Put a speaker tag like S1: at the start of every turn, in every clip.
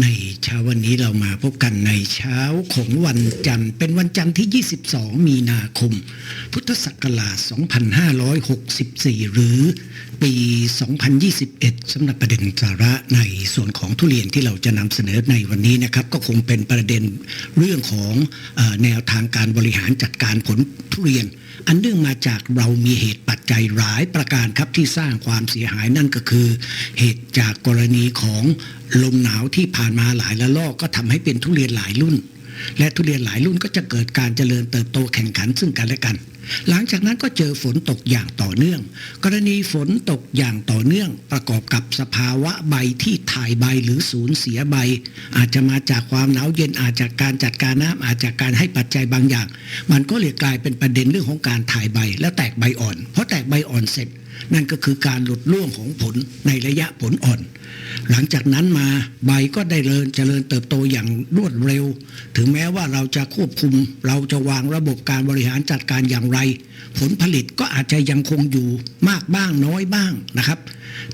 S1: ในเช้าวันนี้เรามาพบกันในเช้าของวันจันทร์ เป็นวันจันทร์ที่ 22 มีนาคม พุทธศักราช 2564 หรือปี 2021สำหรับประเด็นสาระในส่วนของทุเรียนที่เราจะนำเสนอในวันนี้นะครับ ก็คงเป็นประเด็นเรื่องของอแนวทางการบริหารจัดการผลทุเรียน อันเนื่องมาจากเรามีเหตุปัจจัยหลายประการครับที่สร้างความเสียหายนั่นก็คือ เหตุจากกรณีของลมหนาวที่ผ่านมาหลายละลอกก็ทำให้เป็นทุเรียนหลายรุ่น และทุเรียนหลายรุ่นก็จะเกิดการเจริญเติบโตแข่งขันซึ่งกันและกัน หลังจากนั้นก็เจอฝนตกอย่างต่อเนื่อง กรณีฝนตกอย่างต่อเนื่อง ประกอบกับสภาวะใบที่ถ่ายใบหรือสูญเสียใบ อาจจะมาจากความหนาวเย็นอาจจากการจัดการน้ำอาจจากการให้ปัจจัยบางอย่าง มันก็เลยกลายเป็นประเด็นเรื่องของการถ่ายใบและแตกใบอ่อนเพราะแตกใบอ่อนเสร็จ นั่นก็คือการหลุดร่วงของผลในระยะผลอ่อน หลังจากนั้นมาใบก็ได้เริญเจริญเติบโตอย่างรวดเร็ว ถึงแม้ว่าเราจะควบคุม เราจะวางระบบการบริหารจัดการอย่างไร ผลผลิตก็อาจจะยังคงอยู่มากบ้างน้อยบ้างนะครับ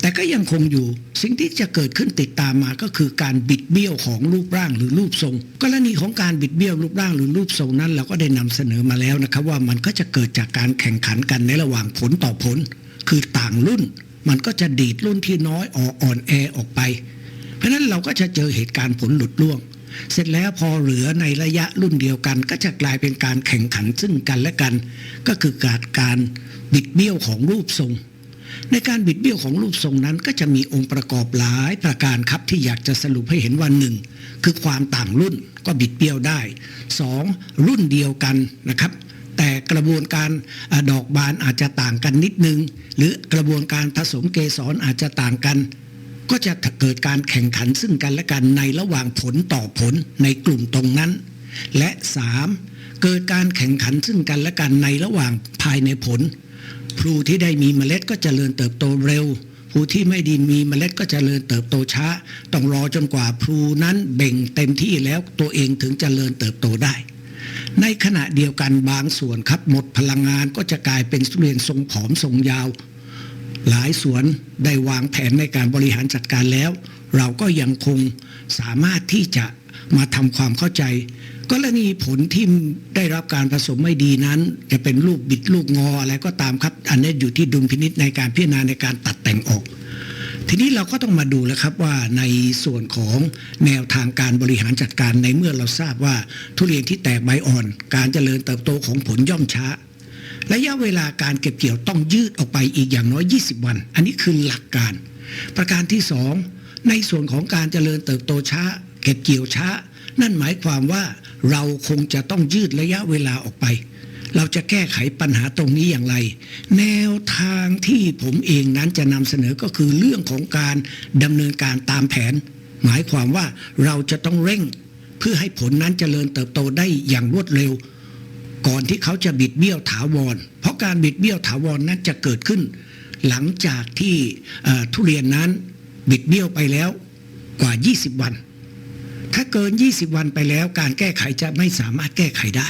S1: แต่ก็ยังคงอยู่สิ่งที่จะเกิดขึ้นติดตามมาก็คือการบิดเบี้ยวของรูปร่างหรือรูปทรง กรณีของการบิดเบี้ยวรูปร่างหรือรูปทรงนั้น เราก็ได้นำเสนอมาแล้วนะครับว่ามันก็จะเกิดจากการแข่งขันกันในระหว่างผลต่อผล คือต่างรุ่น มันก็จะดีดรุ่นที่น้อยออกอ่อนแอออกไป เพราะนั้นเราก็จะเจอเหตุการณ์ผลหลุดร่วง เสร็จแล้วพอเหลือในระยะรุ่นเดียวกัน ก็จะกลายเป็นการแข่งขันซึ่งกันและกัน ก็คือการการบิดเบี้ยวของรูปทรงในการบิดเบี้ยวของรูปทรงนั้นก็จะมีองค์ประกอบหลายประการครับที่อยากจะสรุปให้เห็นว่าหนึ่งคือความต่างรุ่นก็บิดเบี้ยวได้สองรุ่นเดียวกันนะครับ แต่กระบวนการอดอกบานอาจจะต่างกันนิดนึง หรือกระบวนการผสมเกสรอาจจะต่างกัน ก็จะเกิดการแข่งขันซึ่งกันและกันในระหว่างผลต่อผลในกลุ่มตรงนั้น และ 3. เกิดการแข่งขันซึ่งกันและกันในระหว่างภายในผลพลูที่ได้มีเมล็ดก็จเจริญเติบโตเร็วพลูที่ไม่ดีมีเมล็ดก็จเจริญเติบโตช้า ต้องรอจนกว่าพลูนั้นเบ่งเต็มที่แล้วตัวเองถึงจเจริญเติบโตได้ ในขณะเดียวกันบางส่วนครับ หมดพลังงานก็จะกลายเป็นทุเรียนทรงผอมทรงยาว หลายสวนได้วางแผนในการบริหารจัดการแล้ว เราก็ยังคงสามารถที่จะมาทำความเข้าใจ กรณีผลที่ได้รับการผสมไม่ดีนั้น จะเป็นลูกบิดลูกงออะไรก็ตามครับ อันนี้อยู่ที่ดุลพินิษในการพิจารณาในการตัดแต่งออก ทีนี้เราก็ต้องมาดูแล้วครับว่าในส่วนของแนวทางการบริหารจัดการในเมื่อเราทราบว่าทุเรียนที่แตกใบอ่อน การเจริญเติบโตของผลย่อมช้า ระยะเวลาการเก็บเกี่ยวต้องยืดออกไปอีกอย่างน้อย 20 วัน อันนี้คือหลักการ ประการที่ 2 ในส่วนของการเจริญเติบโตช้า เก็บเกี่ยวช้า นั่นหมายความว่าเราคงจะต้องยืดระยะเวลาออกไป เราจะแก้ไขปัญหาตรงนี้อย่างไร แนวทางที่ผมเองนั้นจะนำเสนอก็คือเรื่องของการดำเนินการตามแผน หมายความว่าเราจะต้องเร่ง เพื่อให้ผลนั้นเจริญเติบโตได้อย่างรวดเร็ว ก่อนที่เขาจะบิดเบี้ยวถาวร เพราะการบิดเบี้ยวถาวรนั้นจะเกิดขึ้น หลังจากที่ทุเรียนนั้นบิดเบี้ยวไปแล้วกว่า 20 วัน ถ้าเกิน 20 วันไปแล้ว การแก้ไขจะไม่สามารถแก้ไขได้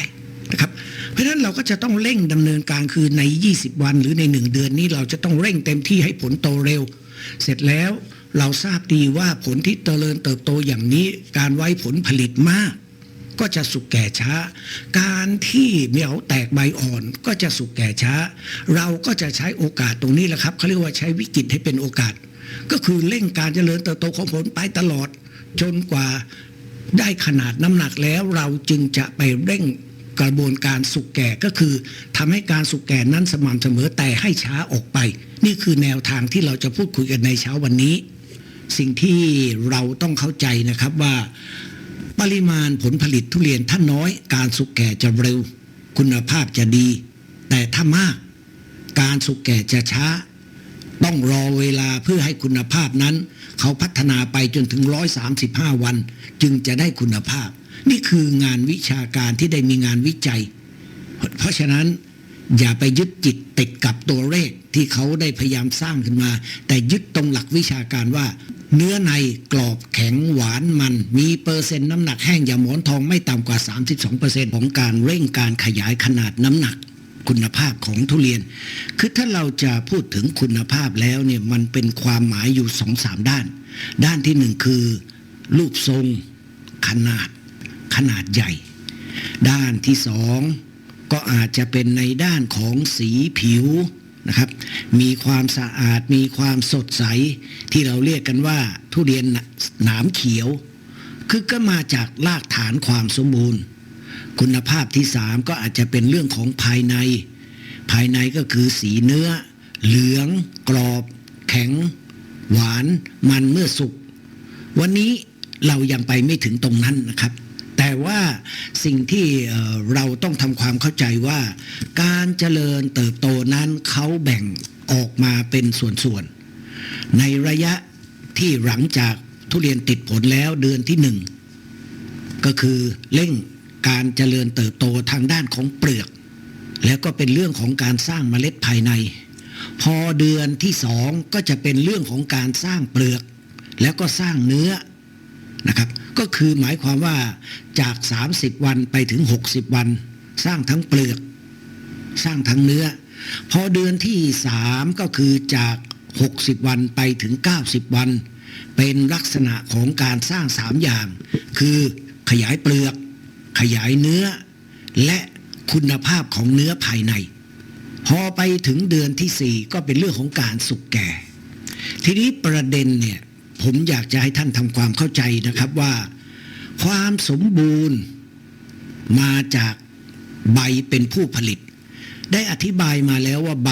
S1: นะครับ เพราะฉะนั้นเราก็จะต้องเร่งดำเนินการคือใน 20 วันหรือใน 1 เดือนนี้เราจะต้องเร่งเต็มที่ให้ผลโตเร็ว เสร็จแล้วเราทราบดีว่าผลที่เจริญเติบโตอย่างนี้ การไว้ผลผลิตมาก ก็จะสุกแก่ช้า การที่เหมียวแตกใบอ่อนก็จะสุกแก่ช้า เราก็จะใช้โอกาสตรงนี้แหละครับเขาเรียกว่าใช้วิกฤตให้เป็นโอกาส ก็คือเร่งการเจริญเติบโตของผลไปตลอดจนกว่าได้ขนาดน้ำหนักแล้วเราจึงจะไปเร่ง กระบวนการสุกแก่ก็คือทำให้การสุกแก่นั้นสม่ำเสมอแต่ให้ช้าออกไป นี่คือแนวทางที่เราจะพูดคุยกันในเช้าวันนี้ สิ่งที่เราต้องเข้าใจนะครับว่า ปริมาณผลผลิตทุเรียนถ้าน้อย การสุกแก่จะเร็ว คุณภาพจะดี แต่ถ้ามาก การสุกแก่จะช้า ต้องรอเวลาเพื่อให้คุณภาพนั้น เขาพัฒนาไปจนถึง 135 วัน จึงจะได้คุณภาพ นี่คืองานวิชาการที่ได้มีงานวิจัย เพราะฉะนั้นอย่าไปยึดจิตติดกับตัวเลขที่เขาได้พยายามสร้างขึ้นมา แต่ยึดตรงหลักวิชาการว่า เนื้อในกรอบแข็งหวานมัน มีเปอร์เซ็นต์น้ำหนักแห้งอย่าหมอนทองไม่ต่ำกว่า 32%ของการเร่งการขยายขนาดน้ำหนักคุณภาพของทุเรียน คือถ้าเราจะพูดถึงคุณภาพแล้วเนี่ยมันเป็นความหมายอยู่สองสามด้าน ด้านที่หนึ่งคือ รูปทรงขนาด ขนาดใหญ่ ด้านที่สองก็อาจจะเป็นในด้านของสีผิวนะครับ มีความสะอาดมีความสดใสที่เราเรียกกันว่า ทุเรียนหนามเขียว คือก็มาจากรากฐานความสมบูรณ์ คุณภาพที่สามก็อาจจะเป็นเรื่องของภายใน ภายในก็คือสีเนื้อ เหลือง กรอบ แข็ง หวาน มันเมื่อสุก วันนี้เรายังไปไม่ถึงตรงนั้นนะครับ แต่ว่าสิ่งที่เราต้องทำความเข้าใจว่าการเจริญเติบโตนั้นเขาแบ่งออกมาเป็นส่วนๆ ในระยะที่หลังจากทุเรียนติดผลแล้วเดือนที่หนึ่งก็คือเร่งการเจริญเติบโตทางด้านของเปลือก แล้วก็เป็นเรื่องของการสร้างเมล็ดภายใน พอเดือนที่สองก็จะเป็นเรื่องของการสร้างเปลือก แล้วก็สร้างเนื้อนะครับ ก็คือหมายความว่าจาก 30 วันไปถึง 60 วัน สร้างทั้งเปลือก สร้างทั้งเนื้อ พอเดือนที่สามก็คือจาก 60 วันไปถึง 90 วัน เป็นลักษณะของการสร้างสามอย่าง คือขยายเปลือก ขยายเนื้อ และคุณภาพของเนื้อภายใน พอไปถึงเดือนที่สี่ก็เป็นเรื่องของการสุกแก่ ทีนี้ประเด็นเนี่ย ผมอยากจะให้ท่านทำความเข้าใจนะครับว่า ความสมบูรณ์มาจากใบเป็นผู้ผลิต ได้อธิบายมาแล้วว่าใบ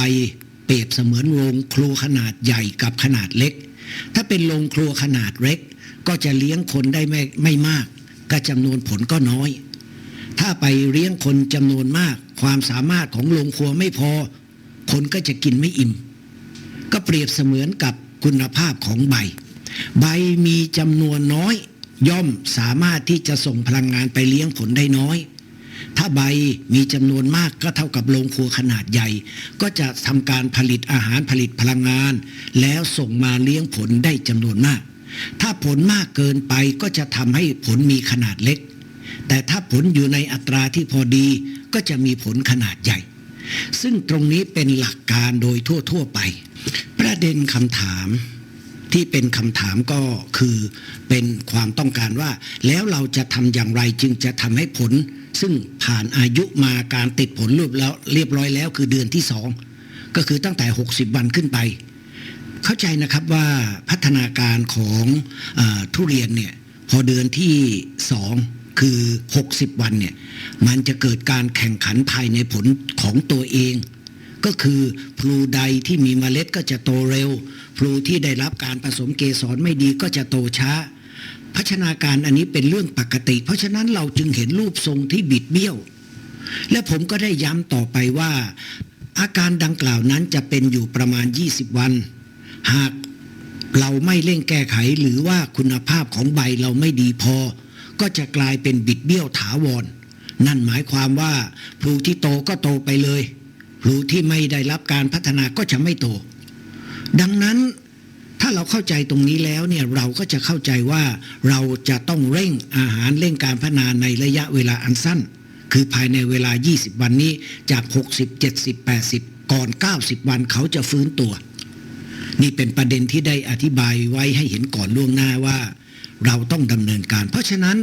S1: เปรียบเสมือนโรงครัวขนาดใหญ่กับขนาดเล็ก ถ้าเป็นโรงครัวขนาดเล็ก ก็จะเลี้ยงคนได้ไม่ไม่มากก็จำนวนผลก็น้อย ถ้าไปเลี้ยงคนจำนวนมาก ความสามารถของโรงครัวไม่พอ คนก็จะกินไม่อิ่ม ก็เปรียบเสมือนกับคุณภาพของใบ ใบมีจำนวนน้อย ย่อมสามารถที่จะส่งพลังงานไปเลี้ยงผลได้น้อย ถ้าใบมีจำนวนมากก็เท่ากับโรงครัวขนาดใหญ่ ก็จะทำการผลิตอาหารผลิตพลังงาน แล้วส่งมาเลี้ยงผลได้จำนวนมาก ถ้าผลมากเกินไปก็จะทำให้ผลมีขนาดเล็ก แต่ถ้าผลอยู่ในอัตราที่พอดีก็จะมีผลขนาดใหญ่ ซึ่งตรงนี้เป็นหลักการโดยทั่ว ๆ ไป ประเด็นคำถาม ที่เป็นคำถามก็คือเป็นความต้องการว่า แล้วเราจะทำอย่างไรจึงจะทำให้ผล ซึ่งผ่านอายุมาการติดผลรูปแล้วเรียบร้อยแล้วคือเดือนที่สองก็คือตั้งแต่ 60 วันขึ้นไป เข้าใจนะครับว่าพัฒนาการของอทุเรียนเนี่ยพอเดือนที่สองคือ 60 วันเนี่ยมันจะเกิดการแข่งขันภายในผลของตัวเอง ก็คือพลูใดที่มีเมล็ดก็จะโตเร็ว พลูที่ได้รับการผสมเกสรไม่ดีก็จะโตช้า พัฒนาการอันนี้เป็นเรื่องปกติ เพราะฉะนั้นเราจึงเห็นรูปทรงที่บิดเบี้ยว และผมก็ได้ย้ำต่อไปว่า อาการดังกล่าวนั้นจะเป็นอยู่ประมาณ 20 วัน หากเราไม่เร่งแก้ไขหรือว่าคุณภาพของใบเราไม่ดีพอ ก็จะกลายเป็นบิดเบี้ยวถาวร นั่นหมายความว่าพลูที่โตก็โตไปเลย พลูที่ไม่ได้รับการพัฒนาก็จะไม่โต ดังนั้นถ้าเราเข้าใจตรงนี้แล้วเนี่ยเราก็จะเข้าใจว่าเราจะต้องเร่งอาหารเร่งการพัฒนาในระยะเวลาอันสั้น คือภายในเวลา 20 วันนี้จาก 60 70 80 ก่อน 90 วันเขาจะฟื้นตัว นี่เป็นประเด็นที่ได้อธิบายไว้ให้เห็นก่อนล่วงหน้าว่า เราต้องดำเนินการ เพราะฉะนั้น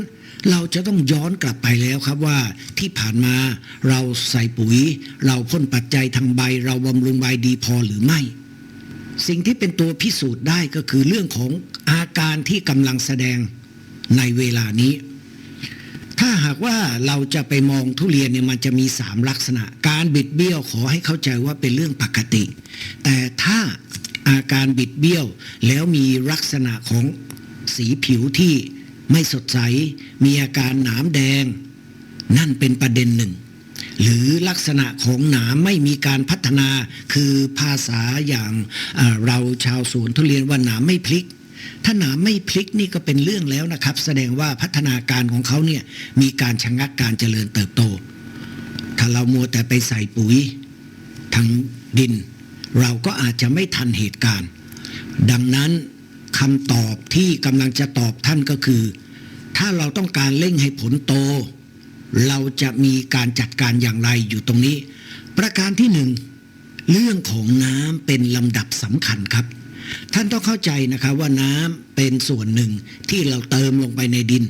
S1: เราจะต้องย้อนกลับไปแล้วครับว่าที่ผ่านมาเราใส่ปุ๋ย เราพ่นปัจจัยทางใบ เราบำรุงใบดีพอหรือไม่ สิ่งที่เป็นตัวพิสูจน์ได้ก็คือเรื่องของอาการที่กำลังแสดงในเวลานี้ ถ้าหากว่าเราจะไปมองทุเรียนเนี่ยมันจะมีสามลักษณะ การบิดเบี้ยวขอให้เข้าใจว่าเป็นเรื่องปกติ แต่ถ้าอาการบิดเบี้ยวแล้วมีลักษณะของ สีผิวที่ไม่สดใส มีอาการหนามแดง นั่นเป็นประเด็นหนึ่ง หรือลักษณะของหนามไม่มีการพัฒนาคือภาษาอย่างเราชาวสวนทุเรียนว่าหนามไม่พลิก ถ้าหนามไม่พลิกนี่ก็เป็นเรื่องแล้วนะครับ แสดงว่าพัฒนาการของเขาเนี่ยมีการชะงักการเจริญเติบโต ถ้าเรามัวแต่ไปใส่ปุ๋ยทางดิน เราก็อาจจะไม่ทันเหตุการณ์ ดังนั้น คำตอบที่กำลังจะตอบท่านก็คือ ถ้าเราต้องการเร่งให้ผลโต เราจะมีการจัดการอย่างไรอยู่ตรงนี้ ประการที่หนึ่งเรื่องของน้ำเป็นลำดับสำคัญครับ ท่านต้องเข้าใจนะครับว่าน้ำเป็นส่วนหนึ่งที่เราเติมลงไปในดิน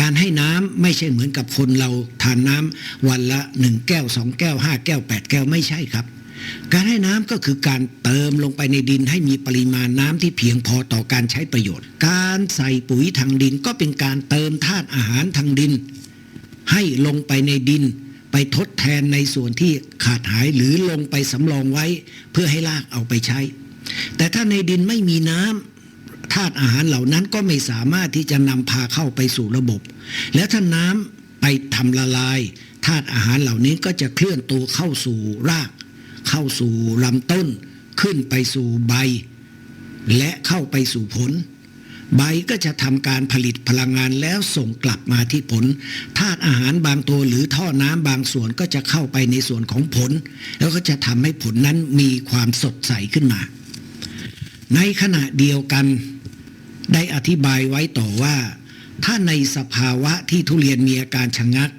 S1: การให้น้ำไม่ใช่เหมือนกับคนเราทานน้ำวันละหนึ่งแก้วสองแก้วห้าแก้วแปดแก้วไม่ใช่ครับ การให้น้ำก็คือการเติมลงไปในดินให้มีปริมาณน้ำที่เพียงพอต่อการใช้ประโยชน์ การใส่ปุ๋ยทางดินก็เป็นการเติมธาตุอาหารทางดิน ให้ลงไปในดิน ไปทดแทนในส่วนที่ขาดหายหรือลงไปสำรองไว้ เพื่อให้รากเอาไปใช้ แต่ถ้าในดินไม่มีน้ำธาตุอาหารเหล่านั้นก็ไม่สามารถที่จะนำพาเข้าไปสู่ระบบ แล้วถ้าน้ำไปทำละลายธาตุอาหารเหล่านี้ก็จะเคลื่อนตัวเข้าสู่ราก เข้าสู่ลำต้น ขึ้นไปสู่ใบ และเข้าไปสู่ผล ใบก็จะทำการผลิตพลังงานแล้วส่งกลับมาที่ผลธาตุอาหารบางตัวหรือท่อน้ำบางส่วนก็จะเข้าไปในส่วนของผล แล้วก็จะทำให้ผลนั้นมีความสดใสขึ้นมา ในขณะเดียวกันได้อธิบายไว้ต่อว่า ถ้าในสภาวะที่ทุเรียนมีอาการชะงัก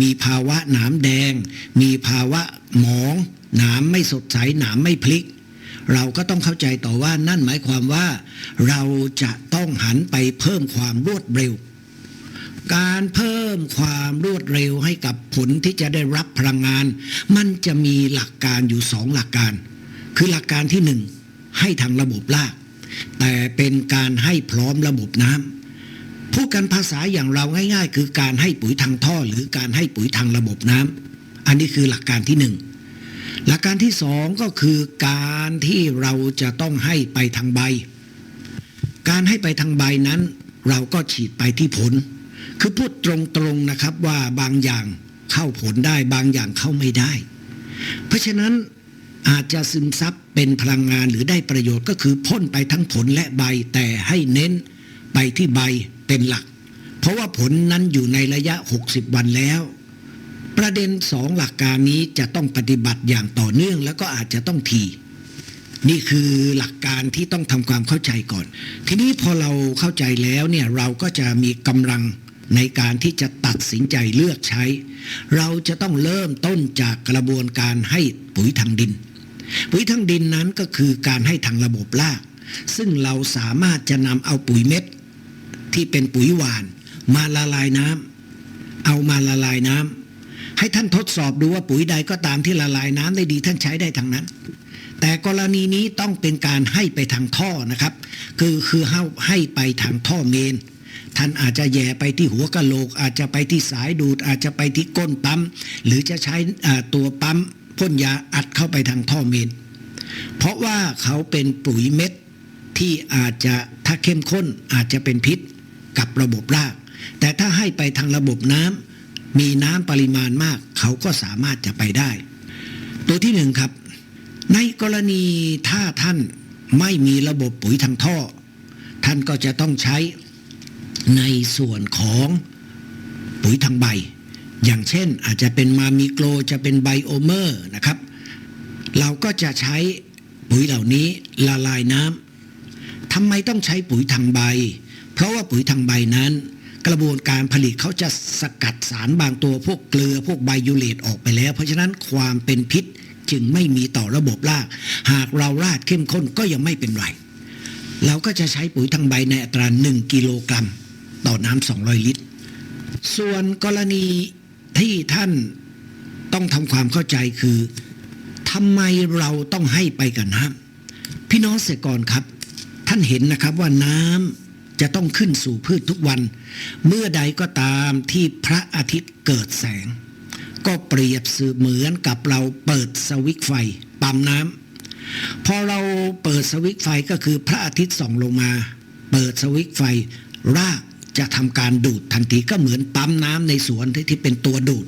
S1: มีภาวะหนามแดง มีภาวะหมอง หนามไม่สดใสหนามไม่พลิก เราก็ต้องเข้าใจต่อว่านั่นหมายความว่า เราจะต้องหันไปเพิ่มความรวดเร็ว การเพิ่มความรวดเร็วให้กับผลที่จะได้รับพลังงาน มันจะมีหลักการอยู่สองหลักการ คือหลักการที่หนึ่งให้ทางระบบราก แต่เป็นการให้พร้อมระบบน้ำพูดกันภาษาอย่างเราง่าย ๆ คือการให้ปุ๋ยทางท่อหรือการให้ปุ๋ยทางระบบน้ำอันนี้คือหลักการที่หนึ่ง หลักการที่สองก็คือการที่เราจะต้องให้ไปทางใบ การให้ไปทางใบนั้น เราก็ฉีดไปที่ผล คือพูดตรงๆนะครับว่าบางอย่างเข้าผลได้บางอย่างเข้าไม่ได้ เพราะฉะนั้นอาจจะซึมซับเป็นพลังงานหรือได้ประโยชน์ก็คือพ่นไปทั้งผลและใบแต่ให้เน้นไปที่ใบเป็นหลัก เพราะว่าผลนั้นอยู่ในระยะ 60 วันแล้ว ประเด็นสองหลักการนี้จะต้องปฏิบัติอย่างต่อเนื่อง แล้วก็อาจจะต้องทีนี่คือหลักการที่ต้องทำความเข้าใจก่อน ทีนี้พอเราเข้าใจแล้วเนี่ยเราก็จะมีกำลังในการที่จะตัดสินใจเลือกใช้ เราจะต้องเริ่มต้นจากกระบวนการให้ปุ๋ยทางดิน ปุ๋ยทางดินนั้นก็คือการให้ทางระบบราก ซึ่งเราสามารถจะนำเอาปุ๋ยเม็ด ที่เป็นปุ๋ยหวาน มาละลายน้ำเอามาละลายน้ำ ให้ท่านทดสอบดูว่าปุ๋ยใดก็ตามที่ละลายน้ำได้ดีท่านใช้ได้ทั้งนั้น แต่กรณีนี้ต้องเป็นการให้ไปทางท่อนะครับ คือคือให้ให้ไปทางท่อเมนท่านอาจจะแย่ไปที่หัวกะโหลก อาจจะไปที่สายดูด อาจจะไปที่ก้นปั๊ม หรือจะใช้ตัวปั๊มพ่นยาอัดเข้าไปทางท่อเมน เพราะว่าเขาเป็นปุ๋ยเม็ดที่อาจจะถ้าเข้มข้นอาจจะเป็นพิษกับระบบราก แต่ถ้าให้ไปทางระบบน้ำ มีน้ำปริมาณมาก เขาก็สามารถจะไปได้ ตัวที่หนึ่งครับ ในกรณีถ้าท่านไม่มีระบบปุ๋ยทางท่อ ท่านก็จะต้องใช้ในส่วนของปุ๋ยทางใบ อย่างเช่นอาจจะเป็นมามิโกรจะเป็นไบโอเมอร์นะครับ เราก็จะใช้ปุ๋ยเหล่านี้ละลายน้ำทำไมต้องใช้ปุ๋ยทางใบ เพราะว่าปุ๋ยทางใบนั้น กระบวนการผลิตเขาจะสกัดสารบางตัวพวกเกลือพวกไบยูเลตออกไปแล้ว เพราะฉะนั้นความเป็นพิษจึงไม่มีต่อระบบราก หากเราราดเข้มข้นก็ยังไม่เป็นไร เราก็จะใช้ปุ๋ยทางใบในอัตรา 1 กิโลกรัม ต่อน้ำ200 ลิตร ส่วนกรณีที่ท่านต้องทำความเข้าใจคือทำไมเราต้องให้ไปกับน้ำพี่น้องเกษตรกรครับ ท่านเห็นนะครับว่าน้ำ จะต้องขึ้นสู่พืชทุกวัน เมื่อใดก็ตามที่พระอาทิตย์เกิดแสง ก็เปรียบเสมือนกับเราเปิดสวิตช์ไฟปั๊มน้ำพอเราเปิดสวิตช์ไฟก็คือพระอาทิตย์ส่องลงมา เปิดสวิตช์ไฟ รากจะทำการดูดทันทีก็เหมือนปั๊มน้ำในสวนที่เป็นตัวดูด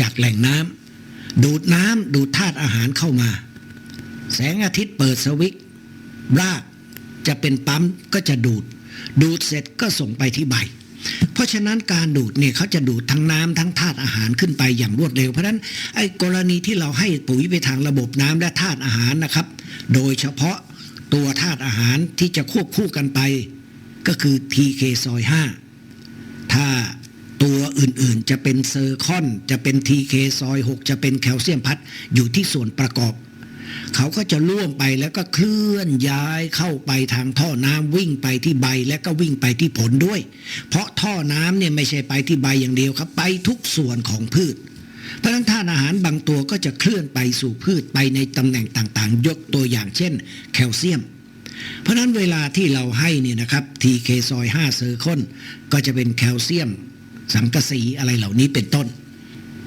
S1: จากแหล่งน้ำดูดน้ำดูดธาตุอาหารเข้ามา แสงอาทิตย์เปิดสวิตช์รากจะเป็นปั๊มก็จะดูด ดูดเสร็จก็ส่งไปที่ใบ เพราะฉะนั้นการดูดเนี่ยเขาจะดูดทั้งน้ำทั้งธาตุอาหารขึ้นไปอย่างรวดเร็ว เพราะฉะนั้นไอ้กรณีที่เราให้ปุ๋ยไปทางระบบน้ำและธาตุอาหารนะครับ โดยเฉพาะตัวธาตุอาหารที่จะควบคู่กันไป ก็คือ TK ซอย5ถ้าตัวอื่นๆจะเป็นเซอร์คอน จะเป็น TK ซอย 6 จะเป็นแคลเซียมพัดอยู่ที่ส่วนประกอบ เขาก็จะล่วงไปแล้วก็เคลื่อนย้ายเข้าไปทางท่อน้ำวิ่งไปที่ใบและก็วิ่งไปที่ผลด้วย เพราะท่อน้ำเนี่ยไม่ใช่ไปที่ใบอย่างเดียวครับ ไปทุกส่วนของพืช เพราะฉะนั้นธาตุอาหารบางตัวก็จะเคลื่อนไปสู่พืชไปในตำแหน่งต่างๆ ยกตัวอย่างเช่น แคลเซียม เพราะฉะนั้นเวลาที่เราให้เนี่ยนะครับ TK ซอย5เซอร์คอนก็จะเป็นแคลเซียม สังกะสีอะไรเหล่านี้เป็นต้น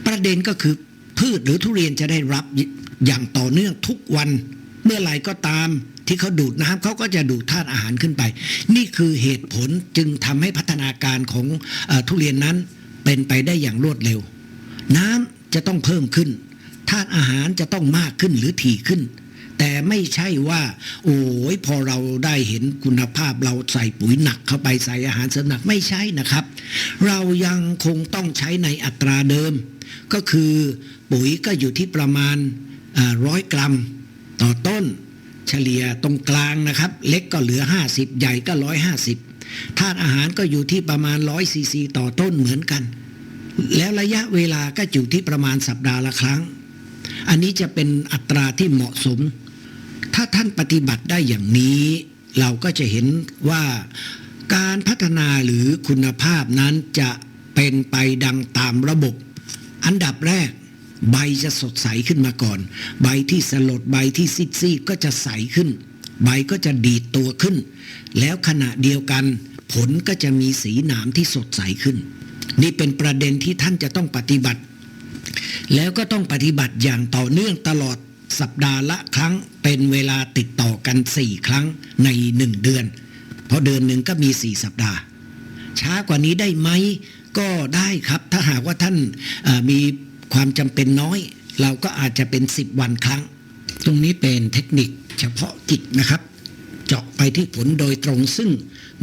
S1: ประเด็นก็คือพืชหรือทุเรียนจะได้รับ อย่างต่อเนื่องทุกวัน เมื่อไหร่ก็ตามที่เขาดูดน้ำเขาก็จะดูดธาตุอาหารขึ้นไป นี่คือเหตุผลจึงทำให้พัฒนาการของออทุเรียนนั้นเป็นไปได้อย่างรวดเร็ว น้ำจะต้องเพิ่มขึ้นธาตุอาหารจะต้องมากขึ้นหรือถี่ขึ้น แต่ไม่ใช่ว่า โอ้ยพอเราได้เห็นคุณภาพเราใส่ปุ๋ยหนักเข้าไปใส่อาหารเสริมหนักไม่ใช่นะครับ เรายังคงต้องใช้ในอัตราเดิม ก็คือปุ๋ยก็อยู่ที่ประมาณ ร้อยกรัมต่อต้น เฉลี่ยตรงกลางนะครับ เล็กก็เหลือ 50 ใหญ่ก็ 150ธาตุอาหารก็อยู่ที่ประมาณ100ซีซีต่อต้นเหมือนกัน แล้วระยะเวลาก็อยู่ที่ประมาณสัปดาห์ละครั้ง อันนี้จะเป็นอัตราที่เหมาะสม ถ้าท่านปฏิบัติได้อย่างนี้ เราก็จะเห็นว่าการพัฒนาหรือคุณภาพนั้นจะเป็นไปดังตามระบบ อันดับแรก ใบจะสดใสขึ้นมาก่อน ใบที่สลดใบที่ซีดซีดก็จะใสขึ้น ใบก็จะดีดตัวขึ้น แล้วขณะเดียวกัน ผลก็จะมีสีหนามที่สดใสขึ้น นี่เป็นประเด็นที่ท่านจะต้องปฏิบัติ แล้วก็ต้องปฏิบัติอย่างต่อเนื่องตลอดสัปดาห์ละครั้งเป็นเวลาติดต่อกัน 4 ครั้งใน 1 เดือน เพราะเดือนหนึ่งก็มี 4 สัปดาห์ ช้ากว่านี้ได้ไหมก็ได้ครับถ้าหากว่าท่านมี ความจำเป็นน้อย เราก็อาจจะเป็น 10 วันครั้ง ตรงนี้เป็นเทคนิคเฉพาะกิจนะครับ เจาะไปที่ผลโดยตรงซึ่ง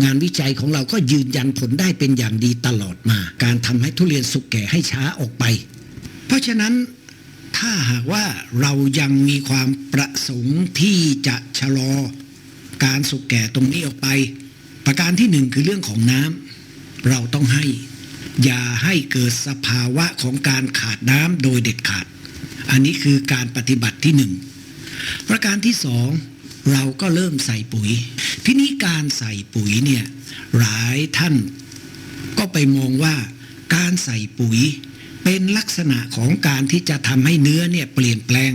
S1: งานวิจัยของเราก็ยืนยันผลได้เป็นอย่างดีตลอดมา การทำให้ทุเรียนสุกแก่ให้ช้าออกไป เพราะฉะนั้นถ้าหากว่าเรายังมีความประสงค์ที่จะชะลอ การสุกแก่ตรงนี้ออกไป ประการที่หนึ่งคือเรื่องของน้ำเราต้องให้ อย่าให้เกิดสภาวะของการขาดน้ำโดยเด็ดขาด อันนี้คือการปฏิบัติที่หนึ่งประการที่สองเราก็เริ่มใส่ปุ๋ย ทีนี้การใส่ปุ๋ยเนี่ยหลายท่านก็ไปมองว่าการใส่ปุ๋ยเป็นลักษณะของการที่จะทำให้เนื้อเนี่ยเปลี่ยนแปลง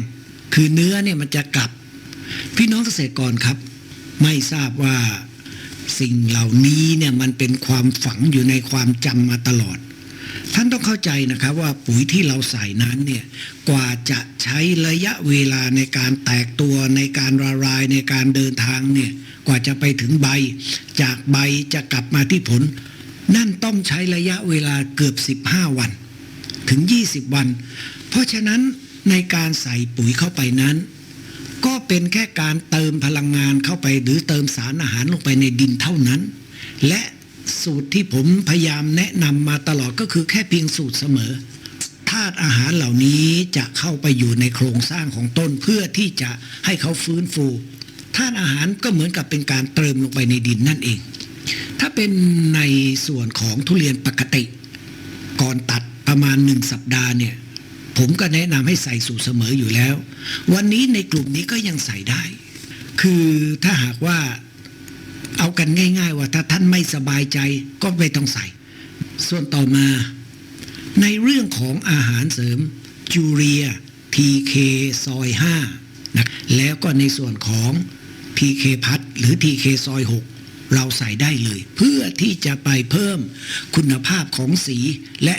S1: คือเนื้อเนี่ยมันจะกลับ พี่น้องเกษตรกรครับ ไม่ทราบว่า สิ่งเหล่านี้เนี่ยมันเป็นความฝังอยู่ในความจำมาตลอด ท่านต้องเข้าใจนะครับว่าปุ๋ยที่เราใส่นั้นเนี่ยกว่าจะใช้ระยะเวลาในการแตกตัวในการละลายในการเดินทางเนี่ยกว่าจะไปถึงใบ จากใบจะกลับมาที่ผล นั่นต้องใช้ระยะเวลาเกือบ 15 วัน ถึง 20 วัน เพราะฉะนั้นในการใส่ปุ๋ยเข้าไปนั้น ก็เป็นแค่การเติมพลังงานเข้าไป หรือเติมสารอาหารลงไปในดินเท่านั้น และสูตรที่ผมพยายามแนะนำมาตลอดก็คือแค่เพียงสูตรเสมอธาตุอาหารเหล่านี้จะเข้าไปอยู่ในโครงสร้างของต้นเพื่อที่จะให้เขาฟื้นฟูธาตุอาหารก็เหมือนกับเป็นการเติมลงไปในดินนั่นเอง ถ้าเป็นในส่วนของทุเรียนปกติ ก่อนตัดประมาณหนึ่งสัปดาห์เนี่ย ผมก็แนะนำให้ใส่สูตรเสมออยู่แล้ว วันนี้ในกลุ่มนี้ก็ยังใส่ได้ คือถ้าหากว่าเอากันง่าย ๆ ว่าถ้าท่านไม่สบายใจก็ไม่ต้องใส่ ส่วนต่อมา ในเรื่องของอาหารเสริมจูเรีย TK ซอย5นะแล้วก็ในส่วนของ TK พัดหรือ TK ซอย 6 เราใส่ได้เลย เพื่อที่จะไปเพิ่มคุณภาพของสีและ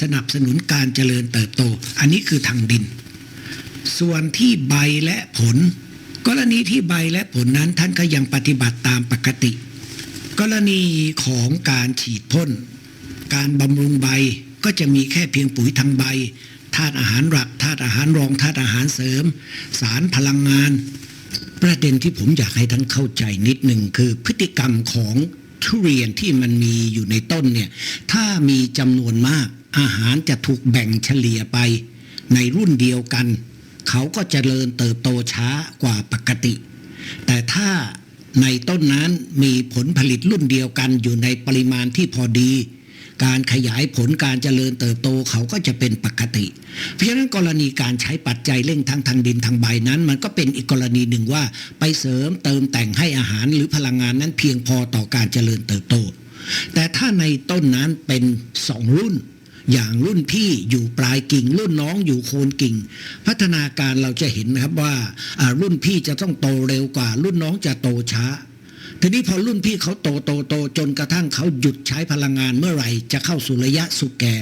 S1: สนับสนุนการเจริญเติบโต อันนี้คือทางดิน ส่วนที่ใบและผล กรณีที่ใบและผลนั้นท่านก็ยังปฏิบัติตามปกติ กรณีของการฉีดพ่น การบำรุงใบก็จะมีแค่เพียงปุ๋ยทางใบธาตุอาหารหลักธาตุอาหารรองธาตุอาหารเสริม สารพลังงาน ประเด็นที่ผมอยากให้ท่านเข้าใจนิดหนึ่งคือพฤติกรรมของ ทุเรียนที่มันมีอยู่ในต้นเนี่ยถ้ามีจำนวนมากอาหารจะถูกแบ่งเฉลี่ยไป ในรุ่นเดียวกัน เขาก็จเจริญเติบโตช้ากว่าปกติ แต่ถ้าในต้นนั้นมีผลผลิตรุ่นเดียวกันอยู่ในปริมาณที่พอดี การขยายผลการเจริญเติบโตเขาก็จะเป็นปกติ เพราะฉะนั้นกรณีการใช้ปัจจัยเร่งทางทางดินทางใบนั้น มันก็เป็นอีกกรณีหนึ่งว่า ไปเสริมเติมแต่งให้อาหารหรือพลังงานนั้นเพียงพอต่อการเจริญเติบโต แต่ถ้าในต้นนั้นเป็นสองรุ่นอย่างรุ่นพี่อยู่ปลายกิ่ง รุ่นน้องอยู่โคนกิ่ง พัฒนาการเราจะเห็นนะครับว่ารุ่นพี่จะต้องโตเร็วกว่า รุ่นน้องจะโตช้า ทีนี้พอรุ่นพี่เขาโตโตโตจนกระทั่งเขาหยุดใช้พลังงานเมื่อไหร่ จะเข้าสู่ระยะสุกแก่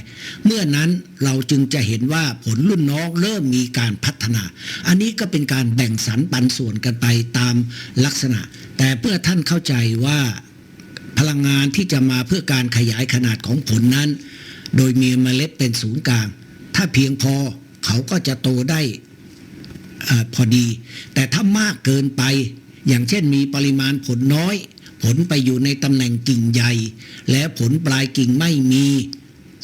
S1: เมื่อนั้นเราจึงจะเห็นว่าผลรุ่นน้องเริ่มมีการพัฒนา อันนี้ก็เป็นการแบ่งสรรปันส่วนกันไปตามลักษณะ แต่เพื่อท่านเข้าใจว่าพลังงานที่จะมาเพื่อการขยายขนาดของผลนั้น โดยมีเมล็ดเป็นศูนย์กลาง ถ้าเพียงพอเขาก็จะโตได้อพอดี แต่ถ้ามากเกินไป อย่างเช่นมีปริมาณผลน้อย ผลไปอยู่ในตำแหน่งกิ่งใหญ่ และผลปลายกิ่งไม่มี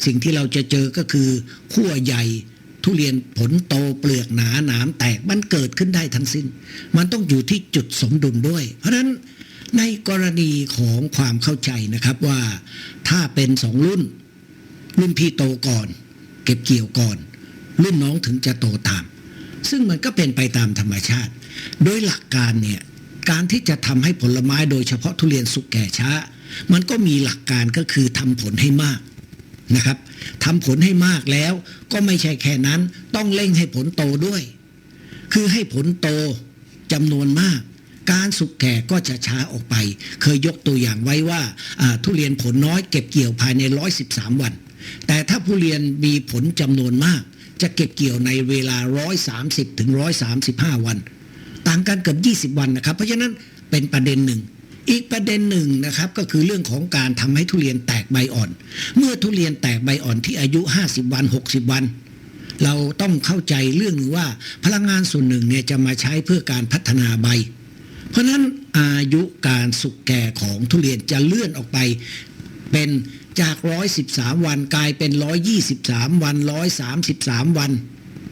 S1: สิ่งที่เราจะเจอก็คือขั้วใหญ่ ทุเรียนผลโตเปลือกหนาหนามแตกมันเกิดขึ้นได้ทั้งสิ้น มันต้องอยู่ที่จุดสมดุลด้วย เพราะฉะนั้นในกรณีของความเข้าใจนะครับว่าถ้าเป็นสองรุ่น รุ่นพี่โตก่อน เก็บเกี่ยวก่อน รุ่นน้องถึงจะโตตาม ซึ่งมันก็เป็นไปตามธรรมชาติ โดยหลักการเนี่ย การที่จะทำให้ผลไม้โดยเฉพาะทุเรียนสุกแก่ช้า มันก็มีหลักการก็คือทำผลให้มากนะครับทำผลให้มากแล้วก็ไม่ใช่แค่นั้นต้องเร่งให้ผลโตด้วย คือให้ผลโตจำนวนมาก การสุกแก่ก็จะช้าออกไป เคยยกตัวอย่างไว้ว่าอ่าทุเรียนผลน้อยเก็บเกี่ยวภายใน 113 วัน แต่ถ้าผู้เรียนมีผลจำนวนมาก จะเก็บเกี่ยวในเวลา 130ถึง135 วัน ต่างกันเกือบ20 วันนะครับ เพราะฉะนั้นเป็นประเด็นหนึ่ง อีกประเด็นหนึ่งนะครับก็คือเรื่องของการทำให้ทุเรียนแตกใบอ่อน เมื่อทุเรียนแตกใบอ่อนที่อายุ 50 วัน 60 วัน เราต้องเข้าใจเรื่องหนึ่งว่าพลังงานส่วนหนึ่งเนี่ยจะมาใช้เพื่อการพัฒนาใบ เพราะฉะนั้นอายุการสุกแก่ของทุเรียนจะเลื่อนออกไปเป็นจาก 113 วันกลายเป็น 123 วัน 133 วัน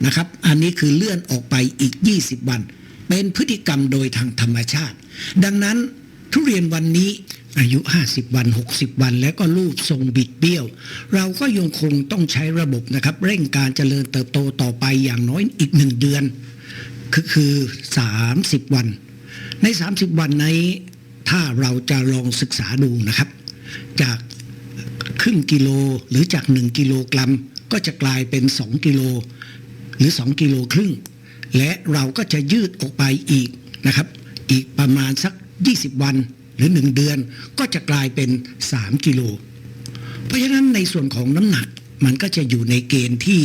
S1: นะครับ อันนี้คือเลื่อนออกไปอีก 20 วัน เป็นพฤติกรรมโดยทางธรรมชาติ ดังนั้นทุเรียนวันนี้อายุ 50 วัน 60 วัน แล้วก็รูปทรงบิดเบี้ยว เราก็ยังคงต้องใช้ระบบนะครับ เร่งการเจริญเติบโตต่อไปอย่างน้อยอีกหนึ่งเดือน คือคือ 30 วัน ใน 30 วันนี้ถ้าเราจะลองศึกษาดูนะครับ จากครึ่งกิโลหรือจาก 1 กิโลกรัม ก็จะกลายเป็น 2 กิโลหรือ 2 กิโลครึ่ง และเราก็จะยืดออกไปอีกนะครับ อีกประมาณสัก 20 วันหรือ 1 เดือนก็จะกลายเป็น 3 กิโล เพราะฉะนั้นในส่วนของน้ำหนักมันก็จะอยู่ในเกณฑ์ที่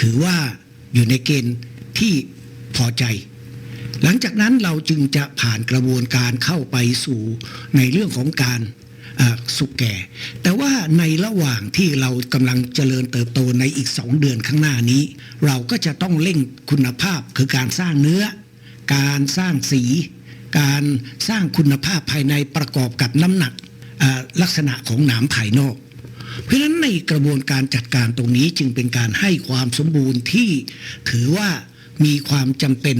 S1: ถือว่าอยู่ในเกณฑ์ที่พอใจ หลังจากนั้นเราจึงจะผ่านกระบวนการเข้าไปสู่ในเรื่องของการ สุกแก่ แต่ว่าในระหว่างที่เรากำลังเจริญเติบโตในอีกสองเดือนข้างหน้านี้ เราก็จะต้องเร่งคุณภาพคือการสร้างเนื้อ การสร้างสี การสร้างคุณภาพภายในประกอบกับน้ำหนักลักษณะของหนามภายนอก เพราะฉะนั้นในกระบวนการจัดการตรงนี้จึงเป็นการให้ความสมบูรณ์ที่ถือว่ามีความจำเป็น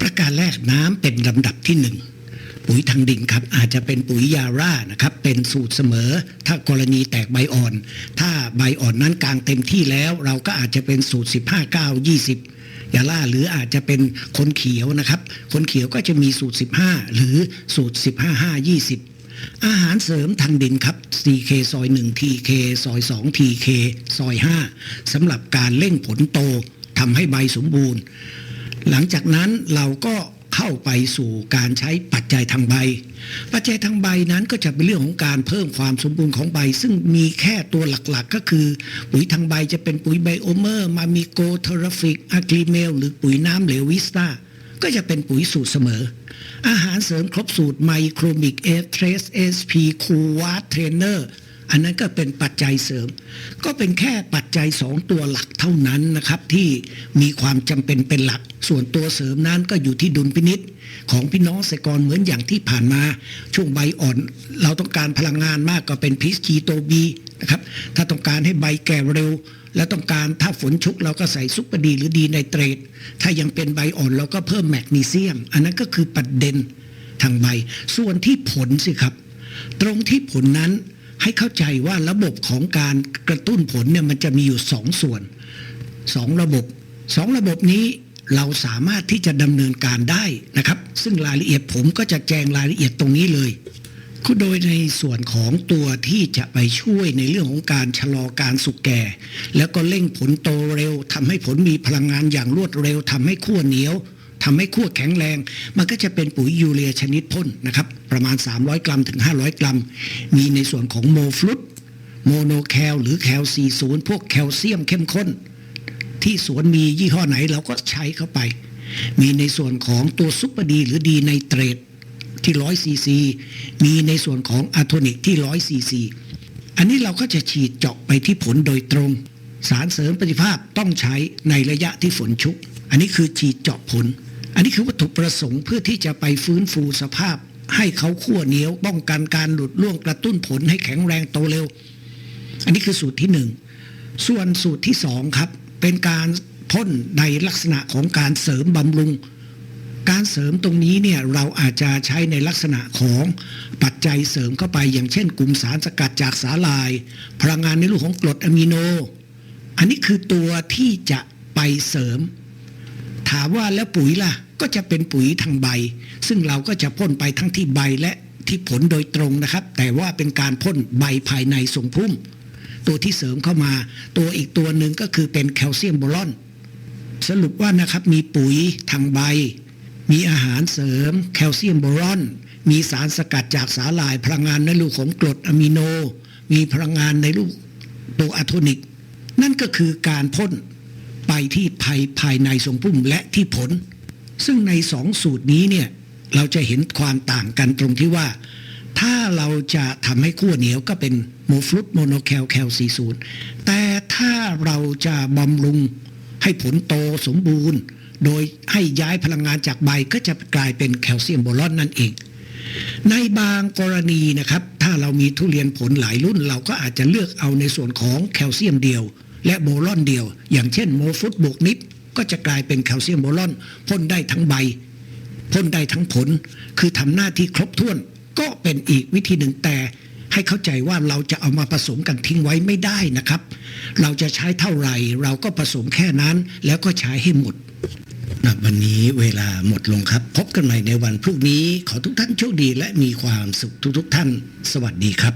S1: ประการแรกน้ำเป็นลำดับที่หนึ่ง ปุ๋ยทางดินครับ อาจจะเป็นปุ๋ยยาร่านะครับ เป็นสูตรเสมอ ถ้ากรณีแตกใบอ่อน ถ้าใบอ่อนนั้นกลางเต็มที่แล้ว เราก็อาจจะเป็นสูตร 15 9 20 ยาล่าหรืออาจจะเป็นคนเขียวนะครับ คนเขียวก็จะมีสูตร 15 หรือสูตร 15 5 20อาหารเสริมทางดินครับ TK ซอย1 TK ซอย2 TK ซอย5สำหรับการเร่งผลโตทำให้ใบสมบูรณ์ หลังจากนั้นเราก็ เข้าไปสู่การใช้ปัจจัยทางใบ ปัจจัยทางใบนั้นก็จะเป็นเรื่องของการเพิ่มความสมบูรณ์ของใบ ซึ่งมีแค่ตัวหลักๆ ก็คือ ปุ๋ยทางใบจะเป็นปุ๋ยไบโอเมอร์มามีโกเทอราฟิกอะกรีเมล หรือปุ๋ยน้ำเหลววิสตาก็จะเป็นปุ๋ยสูตรเสมอ อาหารเสริมครบสูตรไมโครมิกเอฟเทรสเอสพีคูวาเทรนเนอร์ อันนั้นก็เป็นปัจจัยเสริม ก็เป็นแค่ปัจจัยสองตัวหลักเท่านั้นนะครับ ที่มีความจำเป็นเป็นหลัก ส่วนตัวเสริมนั้นก็อยู่ที่ดุลพินิษของพี่น้องเกษตรกรเหมือนอย่างที่ผ่านมา ช่วงใบอ่อน เราต้องการพลังงานมากก็เป็นพิสกีโตบีนะครับถ้าต้องการให้ใบแก่เร็ว และต้องการถ้าฝนชุกเราก็ใส่ซุปเปอร์ดีหรือดีไนเตรตถ้ายังเป็นใบอ่อนเราก็เพิ่มแมกนีเซียม อันนั้นก็คือประเด็นทางใบ ส่วนที่ผลสิครับ ตรงที่ผลนั้น ให้เข้าใจว่าระบบของการกระตุ้นผลเนี่ยมันจะมีอยู่สองส่วนสองระบบสองระบบนี้เราสามารถที่จะดำเนินการได้นะครับ ซึ่งรายละเอียดผมก็จะแจงรายละเอียดตรงนี้เลยคือโดยในส่วนของตัวที่จะไปช่วยในเรื่องของการชะลอการสุกแก่ แล้วก็เร่งผลโตเร็วทำให้ผลมีพลังงานอย่างรวดเร็วทำให้ขั้วเหนียว ทำให้ขั้วแข็งแรง มันก็จะเป็นปุ๋ยยูเรียชนิดพ่นนะครับ ประมาณ 300 กรัมถึง 500 กรัม มีในส่วนของโมฟลุตโมโนแคลหรือแคล40พวกแคลเซียมเข้มข้น ที่สวนมียี่ห้อไหนเราก็ใช้เข้าไป มีในส่วนของตัวซุปเปอร์ดีหรือดีไนเตรตที่ร้อยซีซีมีในส่วนของอะโทนิกที่ร้อยซีซีอันนี้เราก็จะฉีดเจาะไปที่ผลโดยตรง สารเสริมประสิทธิภาพต้องใช้ในระยะที่ฝนชุก อันนี้คือฉีดเจาะผล อันนี้คือวัตถุประสงค์เพื่อที่จะไปฟื้นฟูสภาพ ให้เขาขั้วเหนียวป้องกันการหลุดร่วงกระตุ้นผลให้แข็งแรงโตเร็ว อันนี้คือสูตรที่หนึ่งส่วนสูตรที่สองครับ เป็นการพ่นในลักษณะของการเสริมบำรุง การเสริมตรงนี้เนี่ยเราอาจจะใช้ในลักษณะของปัจจัยเสริมเข้าไปอย่างเช่น กลุ่มสารสกัดจากสาลาย พลังงานในรูปของกรดอะมิโน อันนี้คือตัวที่จะไปเสริม ถามว่าแล้วปุ๋ยล่ะ ก็จะเป็นปุ๋ยทางใบ ซึ่งเราก็จะพ่นไปทั้งที่ใบและที่ผลโดยตรงนะครับ แต่ว่าเป็นการพ่นใบภายในทรงพุ่ม ตัวที่เสริมเข้ามา ตัวอีกตัวหนึ่งก็คือเป็นแคลเซียมโบรอน สรุปว่านะครับมีปุ๋ยทางใบ มีอาหารเสริม แคลเซียมโบรอน มีสารสกัดจากสาหร่ายพลังงานในรูปของกรดอะมิโน มีพลังงานในรูปตัวอะโทนิก นั่นก็คือการพ่น ไปที่ภายภายในทรงพุ่มและที่ผล ซึ่งในสองสูตรนี้เนี่ยเราจะเห็นความต่างกันตรงที่ว่า ถ้าเราจะทำให้ขั้วเหนียวก็เป็นโมฟลุตโมโนแคลแคล40แต่ถ้าเราจะบำรุงให้ผลโตสมบูรณ์ โดยให้ย้ายพลังงานจากใบก็จะกลายเป็นแคลเซียมโบรอนนั่นเอง ในบางกรณีนะครับ ถ้าเรามีทุเรียนผลหลายรุ่น เราก็อาจจะเลือกเอาในส่วนของแคลเซียมเดียว และโบรอนเดียว อย่างเช่นโมฟุตบวกนิดก็จะกลายเป็นแคลเซียมโบรอนพ่นได้ทั้งใบพ่นได้ทั้งผล คือทำหน้าที่ครบถ้วนก็เป็นอีกวิธีหนึ่งแต่ให้เข้าใจว่าเราจะเอามาผสมกันทิ้งไว้ไม่ได้นะครับ เราจะใช้เท่าไหร่ เราก็ผสมแค่นั้นแล้วก็ใช้ให้หมดนะวันนี้เวลาหมดลงครับ พบกันใหม่ในวันพรุ่งนี้ ขอทุกท่านโชคดีและมีความสุขทุกๆท่าน สวัสดีครับ